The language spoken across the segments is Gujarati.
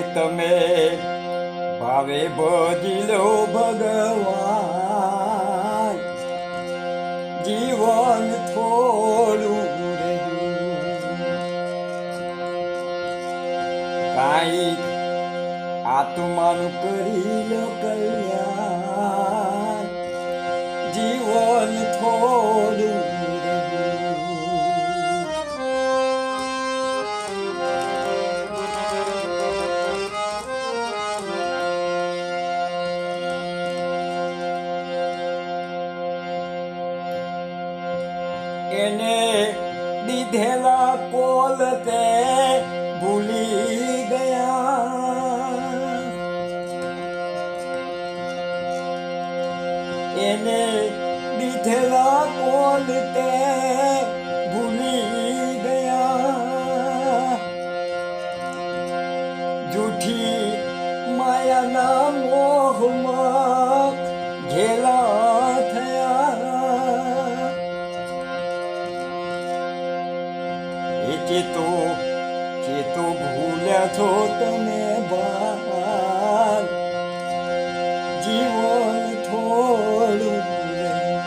તમે ભાવે ભજી લો ભગવાન. જીવન થોડું કાંઈક આત્માનું કરી લો કલ્યાણ. જીવન થોડું એને દીધેલા કોલ તે ભૂલી ગયા. એને દીધેલા કોલ તે ભૂલી જીવન થોડું રહ્યું.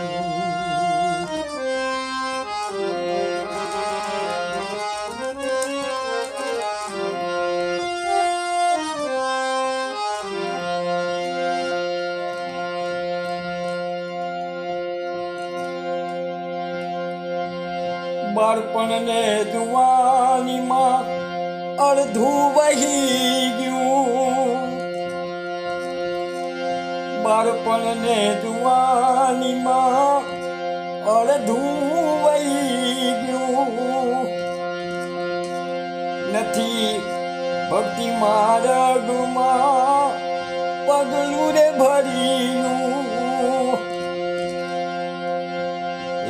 બાળપણને જુવાનીમાં અડધું વહી બાળપણને જુવાનીમાં અડધું વહી ગયું. નથી ભક્તિ માર્ગમાં પગલું રે ભર્યું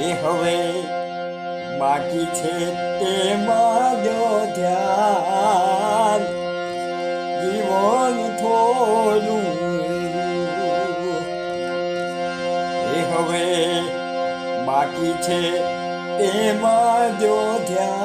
એ હવે બાકી છે તેમાં જો બાકી છે તેમાં જો ધ્યાન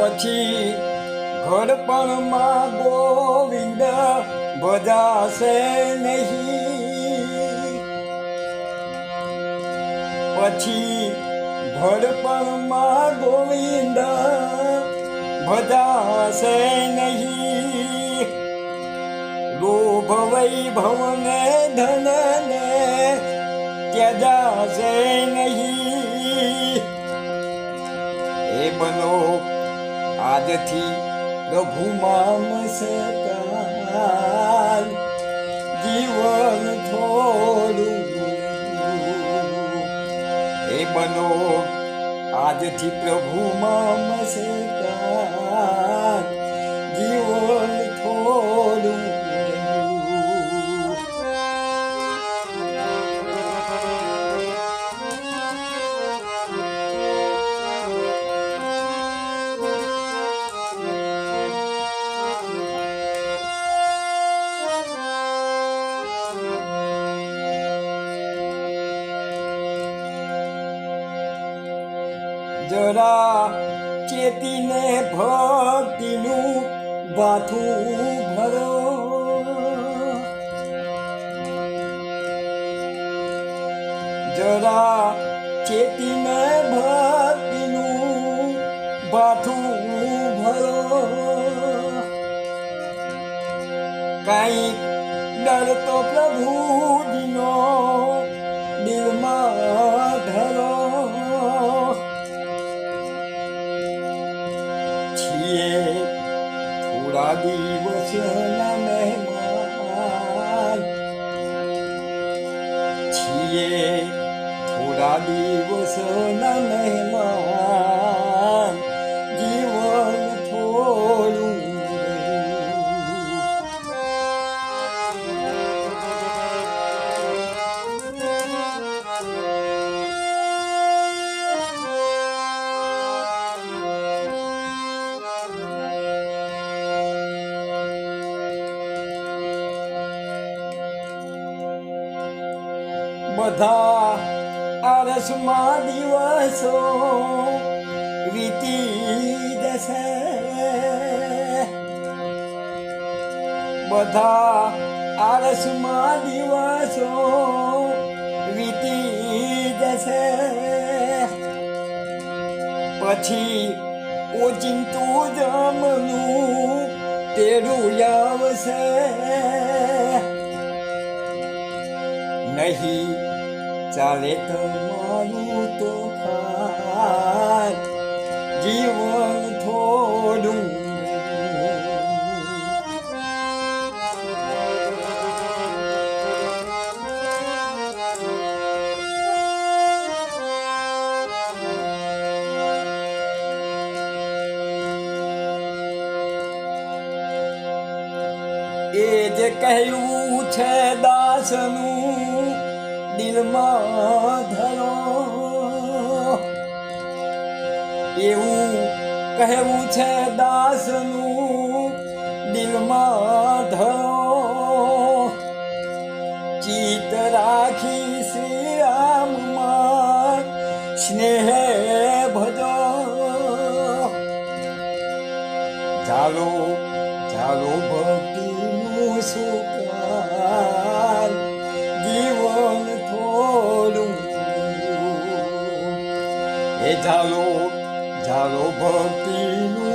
પછી ઘડપણમાં ગોવિંદ ભજાશે નહીં. પછી ઘડપણમાં ગોવિંદ ભજાશે નહીં. લોભ વૈભવને ધનને ત્યજાશે નહીં. એ બનો આજથી પ્રભુ મામ સકાલ જીવન થોડું એ બનો આજથી પ્રભુમાં મસકાન જરા ચેતીને ભક્તિનું બાથું ભરો. જરા ચેતીને ભક્તિનું બાથું ભરો. કાંઈક ડર તો પ્રભુજીનો છીએ થોડા દિવસના મહેમાન બધા આરસમાં દિવસો વીતી જશે. બધા આરસમાં દિવસો વીતી જશે. પછી ઓચિંતું જમનું તેરું આવશે નહીં. ચાલે તમારું તો ખાર જીવન એ જે કહ્યું છે દાસનું દિલમાં ધરો. એવું કહેવું છે દાસનું દિલમાં ધરો. ચિત રાખી શ્રી રામમાં સ્નેહ ભજો. ચાલો ચાલો sukar divan tholum e jalo jalo bhakti nu